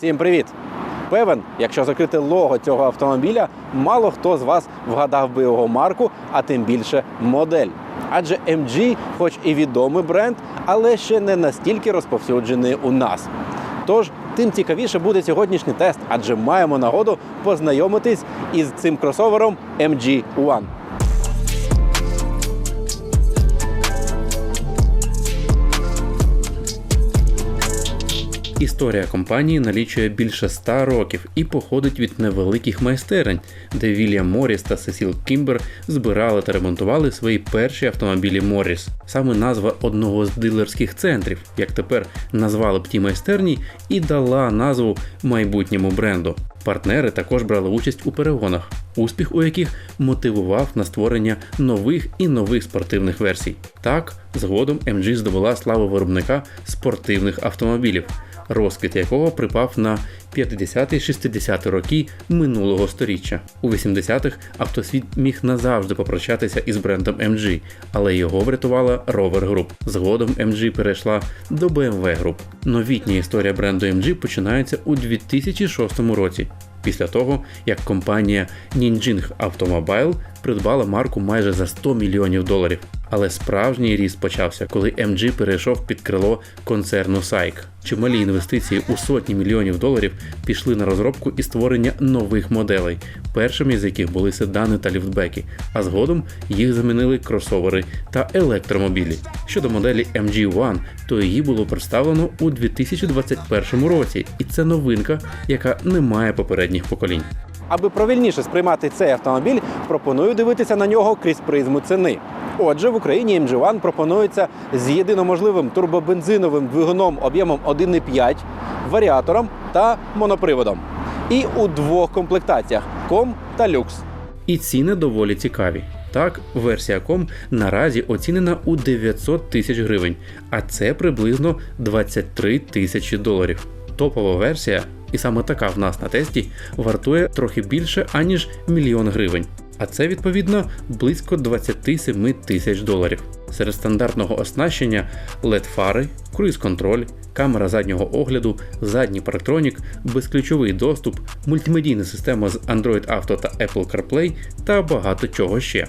Всім привіт! Певен, якщо закрити лого цього автомобіля, мало хто з вас вгадав би його марку, а тим більше модель. Адже MG, хоч і відомий бренд, але ще не настільки розповсюджений у нас. Тож тим цікавіше буде сьогоднішній тест, адже маємо нагоду познайомитись із цим кросовером MG One. Історія компанії налічує більше 100 років і походить від невеликих майстерень, де Вільям Морріс та Сесіл Кімбер збирали та ремонтували свої перші автомобілі Морріс. Саме назва одного з дилерських центрів, як тепер назвали б ті майстерні, і дала назву майбутньому бренду. Партнери також брали участь у перегонах, успіх у яких мотивував на створення нових і нових спортивних версій. Так, згодом MG здобула славу виробника спортивних автомобілів, розквіт якого припав на 50-60 роки минулого сторіччя. У 80-х автосвіт міг назавжди попрощатися із брендом MG, але його врятувала Rover Group. Згодом MG перейшла до BMW Group. Новітня історія бренду MG починається у 2006 році. Після того, як компанія Ninjing Automobile придбала марку майже за 100 мільйонів доларів. Але справжній ріст почався, коли MG перейшов під крило концерну SAIC. Чималі інвестиції у сотні мільйонів доларів пішли на розробку і створення нових моделей, першими з яких були седани та ліфтбеки, а згодом їх замінили кросовери та електромобілі. Щодо моделі MG One, то її було представлено у 2021 році, і це новинка, яка не має попередніх поколінь. Аби правильніше сприймати цей автомобіль, пропоную дивитися на нього крізь призму ціни. Отже, в Україні MG One пропонується з єдиноможливим турбобензиновим двигуном об'ємом 1,5, варіатором та моноприводом. І у двох комплектаціях ком та люкс. І ціни доволі цікаві. Так, версія ком наразі оцінена у 900 тисяч гривень, а це приблизно 23 тисячі доларів. Топова версія, і саме така в нас на тесті, вартує трохи більше аніж мільйон гривень. А це відповідно близько 27 тисяч доларів. Серед стандартного оснащення led фари, круїз-контроль, камера заднього огляду, задній парктронік, безключовий доступ, мультимедійна система з Android Auto та Apple CarPlay та багато чого ще.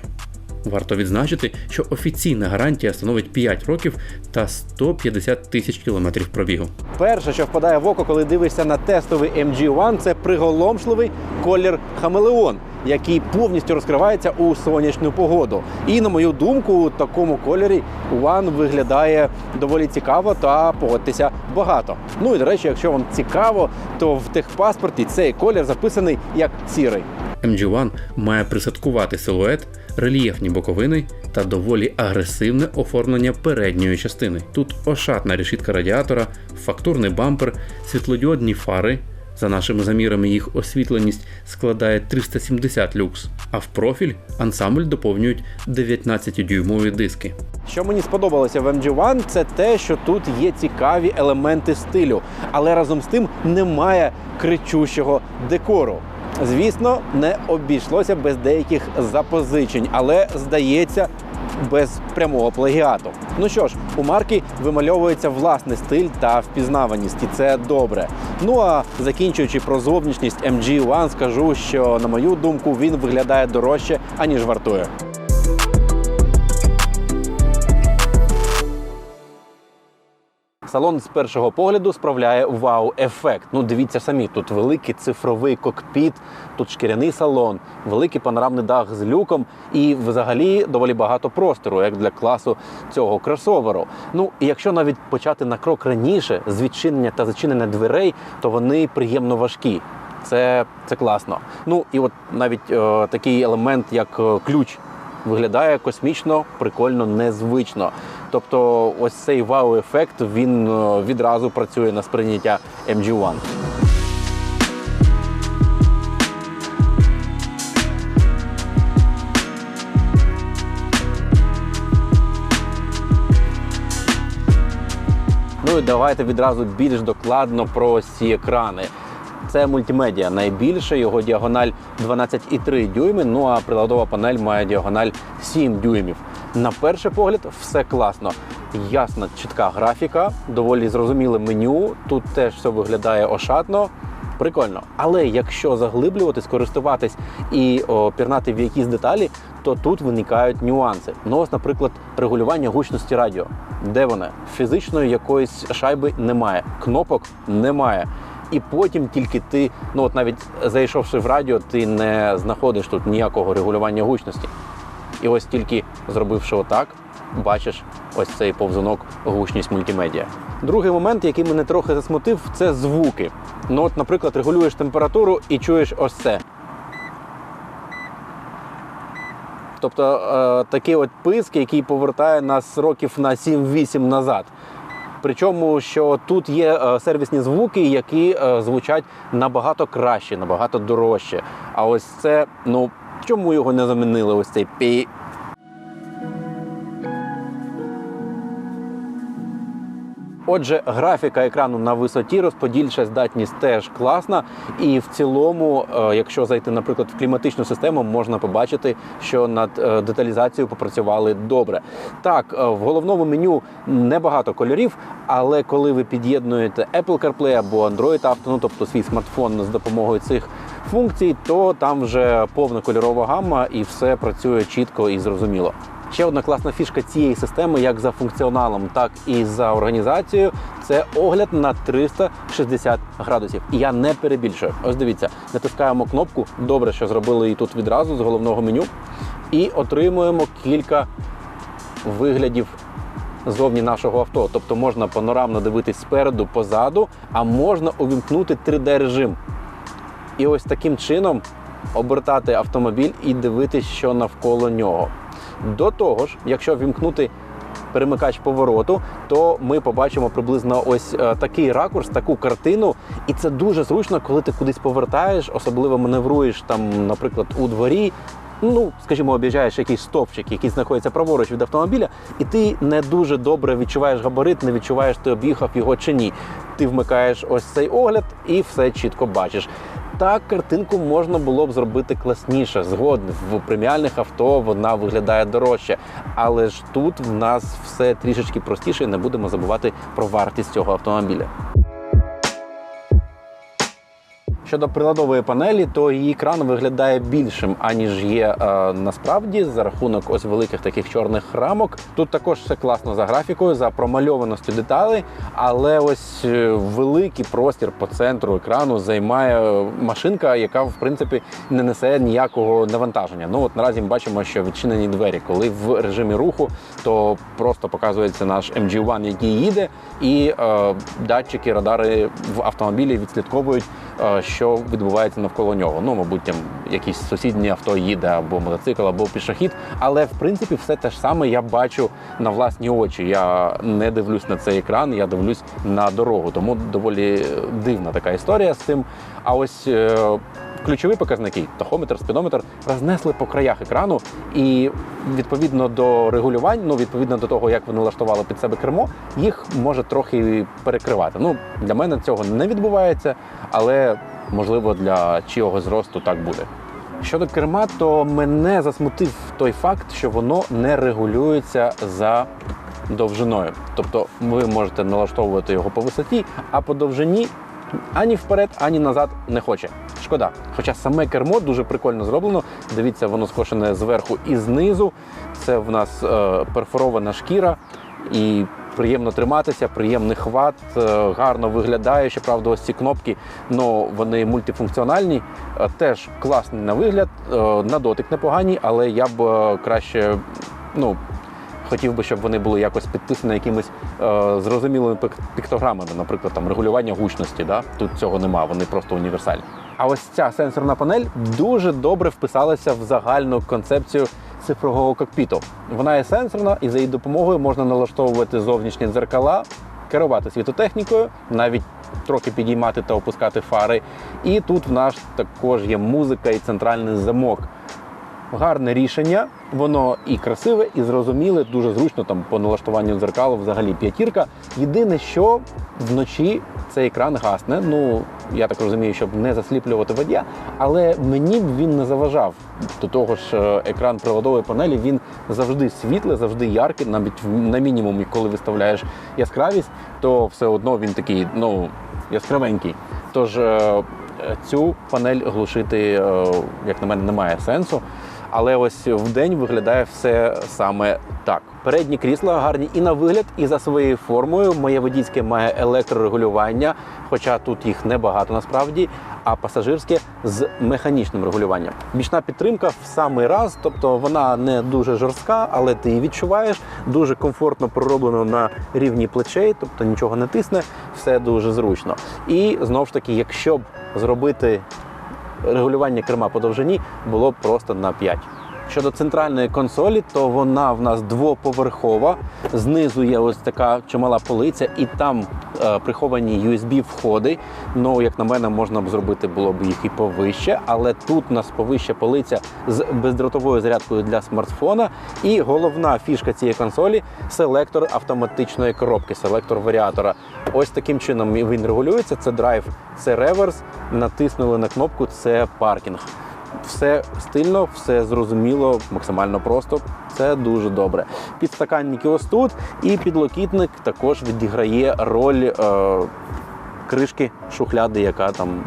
Варто відзначити, що офіційна гарантія становить 5 років та 150 тисяч кілометрів пробігу. Перше, що впадає в око, коли дивишся на тестовий MG One, це приголомшливий колір хамелеон, який повністю розкривається у сонячну погоду. І на мою думку, у такому кольорі One виглядає доволі цікаво та погодьтеся багато. Ну і до речі, якщо вам цікаво, то в техпаспорті цей колір записаний як сірий. MG1 має присадкувати силует, рельєфні боковини та доволі агресивне оформлення передньої частини. Тут ошатна решітка радіатора, фактурний бампер, світлодіодні фари. За нашими замірами їх освітленість складає 370 люкс, а в профіль ансамбль доповнюють 19-дюймові диски. Що мені сподобалося в MG One, це те, що тут є цікаві елементи стилю, але разом з тим немає кричущого декору. Звісно, не обійшлося без деяких запозичень, але здається. Без прямого плагіату. Ну що ж, у марки вимальовується власний стиль та впізнаваність, і це добре. Ну а закінчуючи про зовнішність MG One, скажу, що на мою думку він виглядає дорожче аніж вартує. Салон з першого погляду справляє вау-ефект. Ну, дивіться самі, тут великий цифровий кокпіт, тут шкіряний салон, великий панорамний дах з люком і взагалі доволі багато простору, як для класу цього кросоверу. Ну і якщо навіть почати на крок раніше з відчинення та зачинення дверей, то вони приємно важкі. Це, це класно. Ну і от навіть е, такий елемент, як е, ключ виглядає космічно, прикольно, незвично. Тобто, ось цей вау-ефект він е, відразу працює на сприйняття MG1. Ну і давайте відразу більш докладно про ці екрани. Це мультимедіа. Найбільше його діагональ 12,3 дюйми. Ну а приладова панель має діагональ 7 дюймів. На перший погляд, все класно. Ясна, чітка графіка, доволі зрозуміле меню. Тут теж все виглядає ошатно. Прикольно. Але якщо заглиблюватись, користуватись і о, пірнати в якісь деталі, то тут виникають нюанси. Ну, ось, наприклад, регулювання гучності радіо. Де воно? Фізичної якоїсь шайби немає, кнопок немає. І потім тільки ти, ну от навіть зайшовши в радіо, ти не знаходиш тут ніякого регулювання гучності. І ось тільки зробивши отак, бачиш ось цей повзунок гучність мультимедіа. Другий момент, який мене трохи засмутив, це звуки. Ну, от, наприклад, регулюєш температуру і чуєш ось це. Тобто е, такий от писк, який повертає нас років на 7-8 назад. Причому, що тут є е, сервісні звуки, які е, звучать набагато краще, набагато дорожче. А ось це, ну чому його не замінили? Ось цей пі. Отже, графіка екрану на висоті, розподільча здатність теж класна. І в цілому, е, якщо зайти, наприклад, в кліматичну систему, можна побачити, що над е, деталізацією попрацювали добре. Так, е, в головному меню небагато кольорів, але коли ви під'єднуєте Apple CarPlay або Android Auto, ну тобто свій смартфон з допомогою цих функцій, то там вже повна кольорова гамма і все працює чітко і зрозуміло. Ще одна класна фішка цієї системи, як за функціоналом, так і за організацією, це огляд на 360 градусів. І я не перебільшую. Ось дивіться, натискаємо кнопку. Добре, що зробили її тут відразу з головного меню, і отримуємо кілька виглядів. Зовні нашого авто, тобто можна панорамно дивитись спереду, позаду, а можна увімкнути 3D режим. І ось таким чином обертати автомобіль і дивитись, що навколо нього. До того ж, якщо вімкнути перемикач повороту, то ми побачимо приблизно ось е, такий ракурс, таку картину. І це дуже зручно, коли ти кудись повертаєш, особливо маневруєш там, наприклад, у дворі. Ну, скажімо, об'їжджаєш якийсь стовпчик, який знаходиться праворуч від автомобіля, і ти не дуже добре відчуваєш габарит, не відчуваєш, ти об'їхав його чи ні. Ти вмикаєш ось цей огляд і все чітко бачиш. Так, картинку можна було б зробити класніше. Згоден в преміальних авто вона виглядає дорожче. Але ж тут в нас все трішечки простіше, і не будемо забувати про вартість цього автомобіля. Щодо приладової панелі, то її екран виглядає більшим, аніж є е, насправді за рахунок ось великих таких чорних рамок. Тут також все класно за графікою, за промальованістю деталей, але ось е, великий простір по центру екрану займає машинка, яка в принципі не несе ніякого навантаження. Ну от наразі ми бачимо, що відчинені двері, коли в режимі руху, то просто показується наш MG1, який їде, і е, датчики, радари в автомобілі відслідковують, е, що відбувається навколо нього. Ну, мабуть, там якісь сусідні авто їде або мотоцикл, або пішохід. Але в принципі все те ж саме я бачу на власні очі. Я не дивлюсь на цей екран, я дивлюсь на дорогу. Тому доволі дивна така історія з цим. А ось. Ключові показники тахометр, спідометр рознесли по краях екрану, і відповідно до регулювань, ну відповідно до того, як вони налаштували під себе кермо, їх може трохи перекривати. Ну для мене цього не відбувається, але можливо для чийого зросту так буде. Щодо керма, то мене засмутив той факт, що воно не регулюється за довжиною. Тобто ви можете налаштовувати його по висоті, а по довжині ані вперед, ані назад не хоче. Шкода. Хоча саме кермо дуже прикольно зроблено. Дивіться, воно скошене зверху і знизу. Це в нас е, перфорована шкіра і приємно триматися, приємний хват, е, гарно виглядає. Щоправда, ось ці кнопки, ну вони мультифункціональні, е, теж класний на вигляд, е, на дотик непогані, але я б е, краще, ну. Хотів би, щоб вони були якось підписані якимись е, зрозумілими піктограмами, наприклад, там регулювання гучності. Да? Тут цього нема, вони просто універсальні. А ось ця сенсорна панель дуже добре вписалася в загальну концепцію цифрового кокпіту. Вона є сенсорна, і за її допомогою можна налаштовувати зовнішні дзеркала, керувати світотехнікою, навіть трохи підіймати та опускати фари. І тут в нас також є музика і центральний замок гарне рішення. Воно і красиве, і зрозуміле, дуже зручно там по налаштуванню дзеркалу взагалі п'ятірка. Єдине, що вночі цей екран гасне. Ну я так розумію, щоб не засліплювати водія, але мені б він не заважав. До того ж, е, екран приводової панелі він завжди світлий, завжди яркий, навіть на мінімумі, коли виставляєш яскравість, то все одно він такий, ну, яскравенький. Тож е, цю панель глушити, е, як на мене, немає сенсу. Але ось в день виглядає все саме так. Передні крісла гарні і на вигляд, і за своєю формою. Моє водійське має електрорегулювання, хоча тут їх небагато насправді, а пасажирське з механічним регулюванням. Бічна підтримка в самий раз, тобто вона не дуже жорстка, але ти її відчуваєш. Дуже комфортно пророблено на рівні плечей, тобто нічого не тисне, все дуже зручно. І знову ж таки, якщо б зробити регулювання керма по довжині було просто на 5. Щодо центральної консолі, то вона в нас двоповерхова. Знизу є ось така чимала полиця, і там е, приховані USB-входи. Ну, як на мене, можна б зробити було б їх і повище, але тут у нас повище полиця з бездротовою зарядкою для смартфона. І головна фішка цієї консолі селектор автоматичної коробки, селектор варіатора. Ось таким чином він регулюється. Це драйв, це реверс. Натиснули на кнопку, це паркінг. Все стильно, все зрозуміло, максимально просто. Це дуже добре. Підстаканники ось тут, і підлокітник також відіграє роль е, кришки шухляди, яка там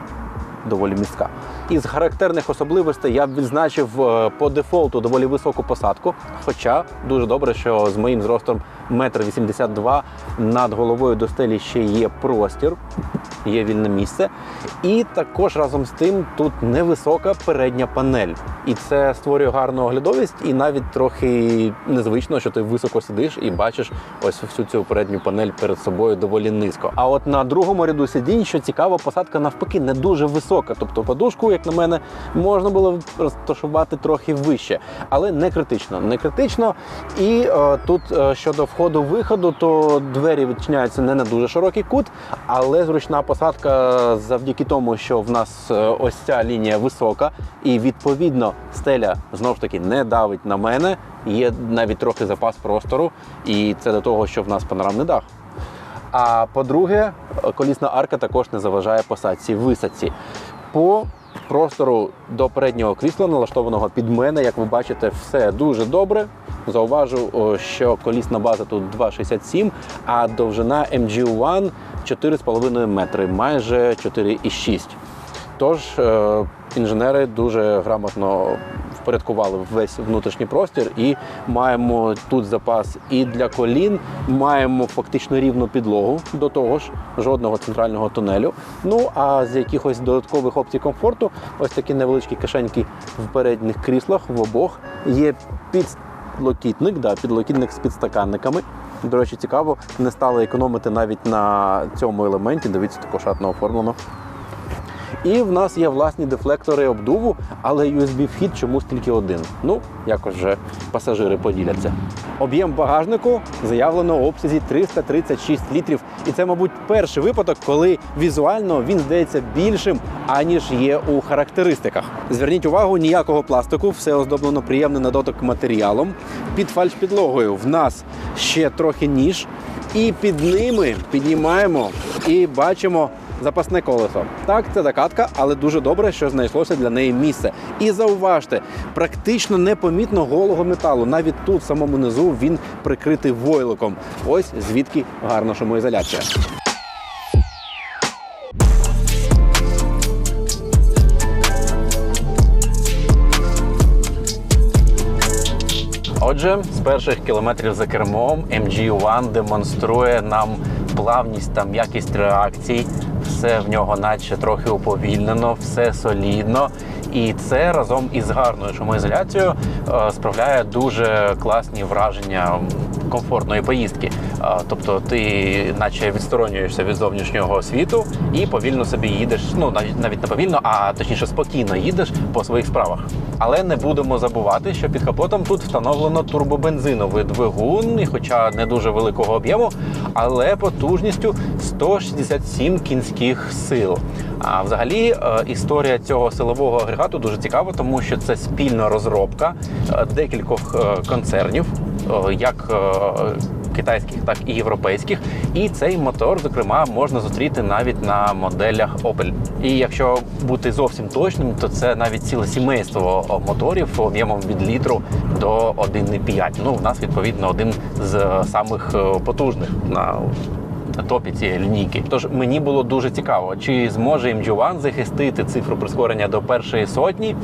доволі містка. Із характерних особливостей я б відзначив е, по дефолту доволі високу посадку. Хоча дуже добре, що з моїм зростом 1,82 м над головою до стелі ще є простір, є вільне місце. І також разом з тим тут невисока передня панель. І це створює гарну оглядовість, і навіть трохи незвично, що ти високо сидиш і бачиш ось всю цю передню панель перед собою доволі низько. А от на другому ряду сидінь, що цікаво, посадка навпаки не дуже висока. Тобто подушку, як на мене, можна було розташувати трохи вище, але не критично. Не критично. І е, тут е, щодо входу-виходу, то двері відчиняються не на дуже широкий кут, але зручна посадка завдяки тому, що в нас е, ось ця лінія висока, і відповідно стеля знову ж таки не давить на мене. Є навіть трохи запас простору, і це до того, що в нас панорамний дах. А по-друге, колісна арка також не заважає посадці висадці. По простору до переднього крісла, налаштованого під мене, як ви бачите, все дуже добре. Зауважу, що колісна база тут 2,67, а довжина MG1 4,5 метри, майже 4,6. Тож е, інженери дуже грамотно впорядкували весь внутрішній простір і маємо тут запас і для колін, маємо фактично рівну підлогу до того ж, жодного центрального тунелю. Ну а з якихось додаткових опцій комфорту, ось такі невеличкі кишеньки в передніх кріслах в обох є підлокітник, да, підлокітник з підстаканниками. До речі, цікаво, не стали економити навіть на цьому елементі. Дивіться, також шатно оформлено. І в нас є власні дефлектори обдуву, але USB-вхід чомусь тільки один. Ну, якось вже пасажири поділяться. Об'єм багажнику заявлено у обсязі 336 літрів. І це, мабуть, перший випадок, коли візуально він здається більшим, аніж є у характеристиках. Зверніть увагу, ніякого пластику, все оздоблено приємним на дотик матеріалом. Під фальшпідлогою в нас ще трохи ніж, і під ними піднімаємо і бачимо запасне колесо. Так, це докатка, але дуже добре, що знайшлося для неї місце. І зауважте, практично непомітно голого металу. Навіть тут, в самому низу, він прикритий войлоком. Ось звідки гарна шумоізоляція. Отже, з перших кілометрів за кермом MG1 демонструє нам плавність та м'якість реакцій. Все в нього наче трохи уповільнено, все солідно. І це разом із гарною шумоізоляцією е, справляє дуже класні враження комфортної поїздки. Е, Тобто ти наче відсторонюєшся від зовнішнього світу і повільно собі їдеш. Ну навіть навіть не повільно, а точніше спокійно їдеш по своїх справах. Але не будемо забувати, що під капотом тут встановлено турбобензиновий двигун, і хоча не дуже великого об'єму, але потужністю 167 кінських сил. А взагалі е, історія цього силового агрегату дуже цікава, тому що це спільна розробка е, декількох е, концернів, як китайських, так і європейських. І цей мотор, зокрема, можна зустріти навіть на моделях Opel. І якщо бути зовсім точним, то це навіть ціле сімейство моторів об'ємом від літру до 1,5. Ну, в нас відповідно один з самих потужних на топі цієї лінійки. Тож мені було дуже цікаво, чи зможе MG1 захистити цифру прискорення до першої сотні,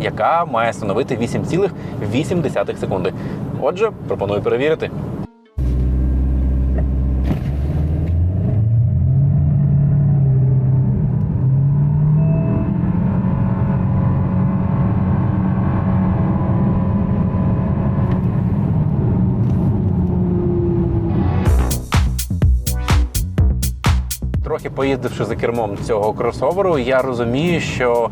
яка має становити 8,8 секунди. Отже, пропоную перевірити. Трохи поїздивши за кермом цього кросоверу, я розумію, що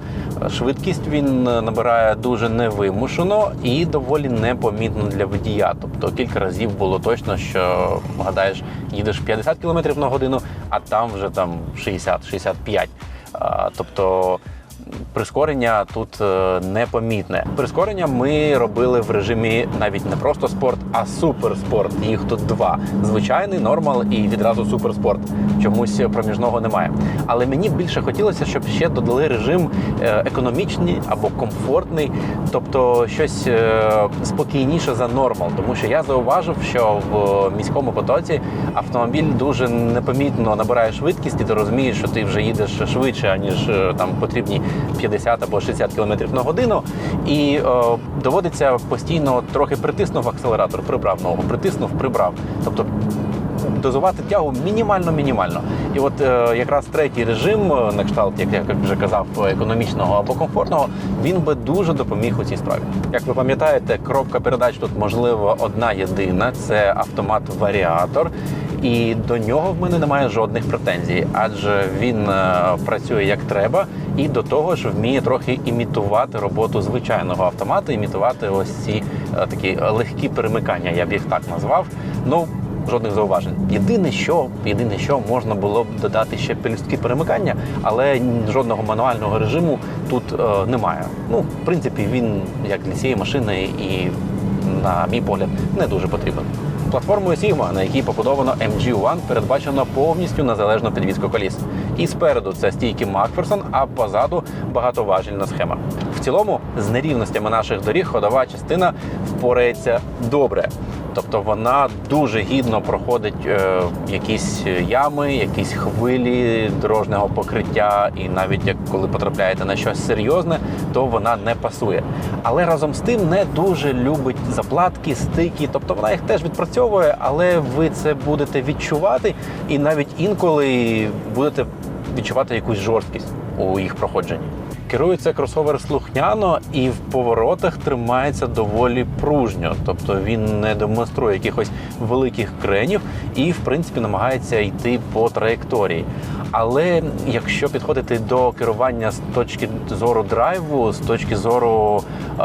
швидкість він набирає дуже невимушено і доволі непомітно для водія. Тобто кілька разів було точно, що гадаєш, їдеш 50 км на годину, а там вже там 60-65. Тобто прискорення тут е, непомітне. Прискорення ми робили в режимі навіть не просто спорт, а суперспорт. Їх тут два: звичайний нормал і відразу суперспорт. Чомусь проміжного немає. Але мені більше хотілося, щоб ще додали режим е, економічний або комфортний, тобто щось е, спокійніше за нормал. Тому що я зауважив, що в міському потоці автомобіль дуже непомітно набирає швидкість, і ти розумієш, що ти вже їдеш швидше, аніж там потрібні 50 або 60 км на годину, і е, доводиться постійно трохи притиснув акселератор, прибрав ногу, притиснув, прибрав. Тобто дозувати тягу мінімально-мінімально. І от е, якраз третій режим, е, на кшталт, як я вже казав, економічного або комфортного, він би дуже допоміг у цій справі. Як ви пам'ятаєте, коробка передач тут можливо одна єдина це автомат-варіатор. І до нього в мене немає жодних претензій, адже він е, працює як треба, і до того ж вміє трохи імітувати роботу звичайного автомата, імітувати ось ці е, такі легкі перемикання, я б їх так назвав. Ну жодних зауважень. Єдине, що єдине, що можна було б додати ще пелюстки перемикання, але жодного мануального режиму тут е, немає. Ну, в принципі, він як для цієї машини і, на мій погляд, не дуже потрібен. Платформою Sigma, на якій побудовано MG1, передбачено повністю незалежну підвізку коліс. І спереду це стійки Макферсон, а позаду багатоважільна схема. В цілому, з нерівностями наших доріг ходова частина впорається добре. Тобто вона дуже гідно проходить е, якісь ями, якісь хвилі дорожнього покриття, і навіть як коли потрапляєте на щось серйозне, то вона не пасує. Але разом з тим не дуже любить заплатки, стики. Тобто вона їх теж відпрацьовує, але ви це будете відчувати, і навіть інколи будете відчувати якусь жорсткість у їх проходженні. Керується кросовер слухняно і в поворотах тримається доволі пружньо, тобто він не демонструє якихось великих кренів і, в принципі, намагається йти по траєкторії. Але якщо підходити до керування з точки зору драйву, з точки зору е,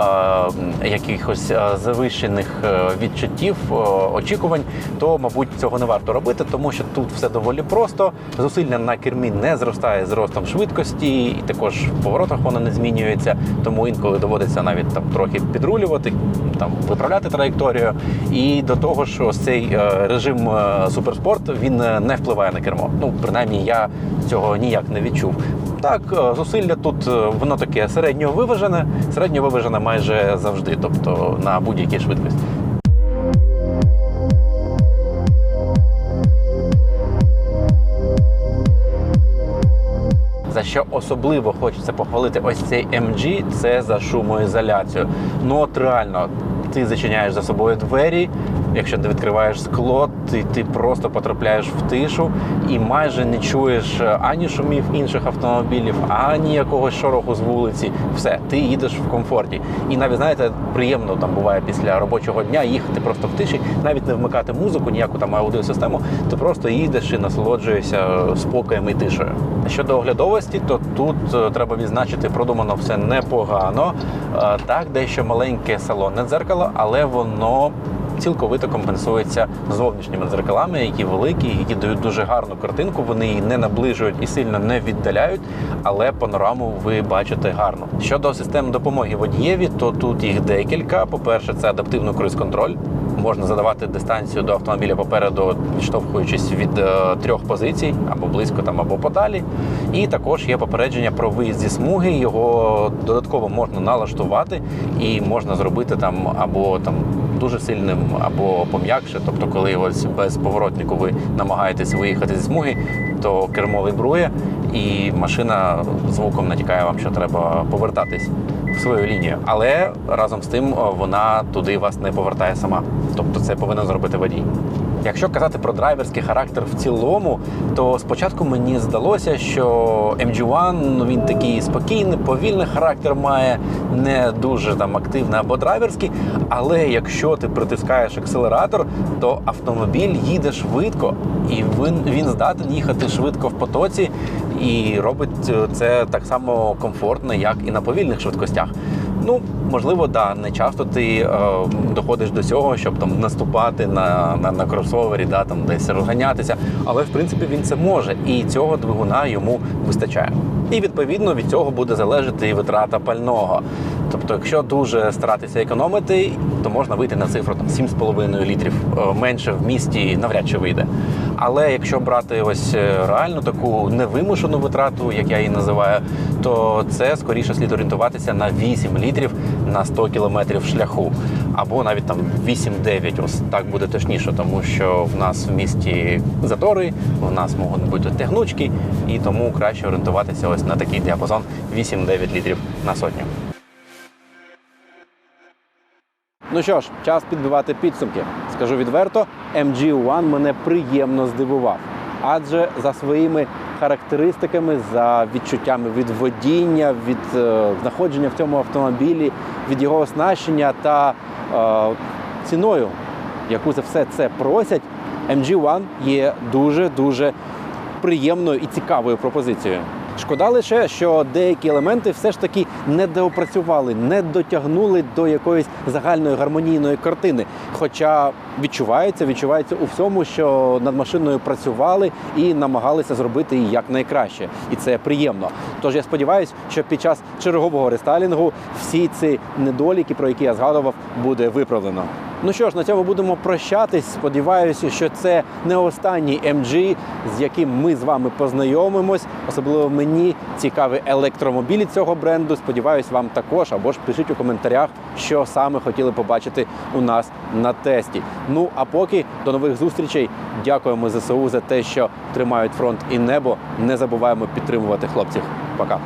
якихось е, завищених е, відчуттів, е, очікувань, то мабуть цього не варто робити, тому що тут все доволі просто. Зусилля на кермі не зростає з ростом швидкості, і також в поворотах воно не змінюється. Тому інколи доводиться навіть там трохи підрулювати, там виправляти траєкторію. І до того ж, ось цей режим суперспорт він не впливає на кермо. Ну принаймні я цього ніяк не відчув. Так, е, зусилля тут е, воно таке середньо виважене, майже завжди, тобто на будь-якій швидкості. За що особливо хочеться похвалити ось цей MG, це за шумоізоляцію. Ну от реально, ти зачиняєш за собою двері. Якщо ти відкриваєш скло, ти, ти просто потрапляєш в тишу і майже не чуєш е, ані шумів інших автомобілів, ані якогось шороху з вулиці. Все, ти їдеш в комфорті. І навіть знаєте, приємно там буває після робочого дня їхати просто в тиші, навіть не вмикати музику, ніяку там аудіосистему. Ти просто їдеш і насолоджуєшся спокоєм і тишею. Щодо оглядовості, то тут е, треба відзначити, продумано все непогано. Е, Так, дещо маленьке салонне дзеркало, але воно цілковито компенсується зовнішніми дзеркалами, які великі, які дають дуже гарну картинку. Вони її не наближують і сильно не віддаляють, але панораму ви бачите гарно. Щодо систем допомоги водієві, то тут їх декілька. По-перше, це адаптивний круїз-контроль. Можна задавати дистанцію до автомобіля попереду, відштовхуючись від е, трьох позицій або близько там, або подалі. І також є попередження про виїзд зі смуги. Його додатково можна налаштувати і можна зробити там або там дуже сильним, або пом'якше. Тобто, коли ось без поворотнику ви намагаєтесь виїхати зі смуги, то кермо вібрує, і машина звуком натякає вам, що треба повертатись в свою лінію. Але разом з тим вона туди вас не повертає сама. Тобто це повинен зробити водій. Якщо казати про драйверський характер в цілому, то спочатку мені здалося, що MG1 ну, він такий спокійний, повільний характер має, не дуже там активний або драйверський. Але якщо ти притискаєш акселератор, то автомобіль їде швидко, і він, він здатен їхати швидко в потоці і робить е, це так само комфортно, як і на повільних швидкостях. Ну, можливо, да, не часто ти е, доходиш до цього, щоб там наступати на, на, на кросовері, да, там десь розганятися. Але в принципі він це може, і цього двигуна йому вистачає. І відповідно від цього буде залежати і витрата пального. Тобто, якщо дуже старатися економити, то можна вийти на цифру там 7,5 літрів. Е, Менше в місті навряд чи вийде. Але якщо брати ось е, реальну таку невимушену витрату, як я її називаю, то це скоріше слід орієнтуватися на 8 літрів на 100 кілометрів шляху, або навіть там 8-9, ось так буде точніше, тому що в нас в місті затори, в нас можуть бути тягнучки, і тому краще орієнтуватися ось на такий діапазон 8-9 літрів на сотню. Ну що ж, час підбивати підсумки. Скажу відверто, MG1 мене приємно здивував. Адже за своїми характеристиками, за відчуттями від водіння, від е, знаходження в цьому автомобілі, від його оснащення та е, ціною, яку за все це просять, MG1 є дуже дуже приємною і цікавою пропозицією. Шкода лише, що деякі елементи все ж таки не доопрацювали, не дотягнули до якоїсь загальної гармонійної картини. Хоча відчувається, відчувається у всьому, що над машиною працювали і намагалися зробити її якнайкраще. І це приємно. Тож я сподіваюся, що під час чергового рестайлінгу всі ці недоліки, про які я згадував, буде виправлено. Ну що ж, на цьому будемо прощатись. Сподіваюся, що це не останній MG, з яким ми з вами познайомимось. Особливо мені цікаві електромобілі цього бренду. Сподіваюсь, вам також або ж пишіть у коментарях, що саме хотіли побачити у нас на тесті. Ну а поки до нових зустрічей. Дякуємо ЗСУ за те, що тримають фронт і небо. Не забуваємо підтримувати хлопців. Пока.